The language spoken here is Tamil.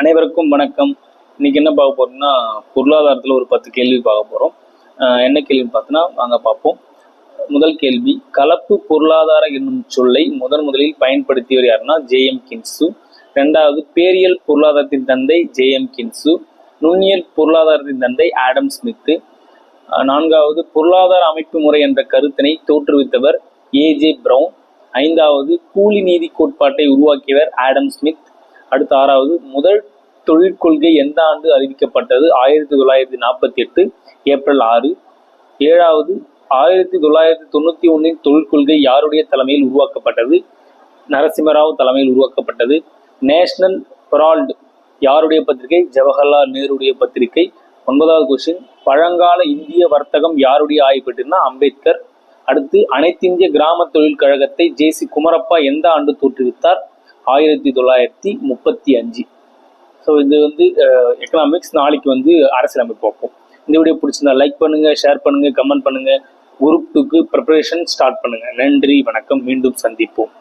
அனைவருக்கும் வணக்கம். இன்னைக்கு என்ன பார்க்க போறோம்னா பொருளாதாரத்தில் ஒரு பத்து கேள்வி பார்க்க போறோம். என்ன கேள்வின்னு பார்த்தோன்னா வாங்க பார்ப்போம். முதல் கேள்வி கலப்பு பொருளாதார என்னும் சொல்லை முதன் முதலில் பயன்படுத்தியவர் யாருன்னா ஜேஎம் கின்சு. ரெண்டாவது பேரியல் பொருளாதாரத்தின் தந்தை ஜேஎம் கின்சு. நுண்ணியல் பொருளாதாரத்தின் தந்தை ஆடம் ஸ்மித்து. நான்காவது பொருளாதார அமைப்பு முறை என்ற கருத்தினை தோற்றுவித்தவர் ஏஜே பிரவுன் ஐந்தாவது கூலி நீதி கோட்பாட்டை உருவாக்கியவர் ஆடம் ஸ்மித். அடுத்த ஆறாவது முதல் தொழிற்கொள்கை எந்த ஆண்டு அறிவிக்கப்பட்டது? ஆயிரத்தி தொள்ளாயிரத்தி நாற்பத்தி எட்டு ஏப்ரல் ஆறு. ஏழாவது ஆயிரத்தி தொள்ளாயிரத்தி தொண்ணூத்தி ஒன்றின் தொழிற்கொள்கை யாருடைய தலைமையில் உருவாக்கப்பட்டது? நரசிம்மராவ் தலைமையில் உருவாக்கப்பட்டது. நேஷனல் ஹெரால்டு யாருடைய பத்திரிகை? ஜவஹர்லால் நேருடைய பத்திரிகை. ஒன்பதாவது கொஸ்டின் பழங்கால இந்திய வர்த்தகம் யாருடைய ஆய்வுனா அம்பேத்கர். அடுத்து அனைத்திந்திய கிராம தொழில் கழகத்தை ஜே சி குமரப்பா எந்த ஆண்டு தோற்றுவித்தார்? ஆயிரத்தி தொள்ளாயிரத்தி முப்பத்தி அஞ்சு. ஸோ இது வந்து எக்கனாமிக்ஸ் நாளைக்கு வந்து அரசியலமைப்பு பார்ப்போம். இந்த வீடியோ பிடிச்சிருந்தா லைக் பண்ணுங்கள் ஷேர் பண்ணுங்கள் கமெண்ட் பண்ணுங்கள் குரூப் டூக்கு ப்ரிப்பரேஷன் ஸ்டார்ட் பண்ணுங்கள் நன்றி வணக்கம். மீண்டும் சந்திப்போம்.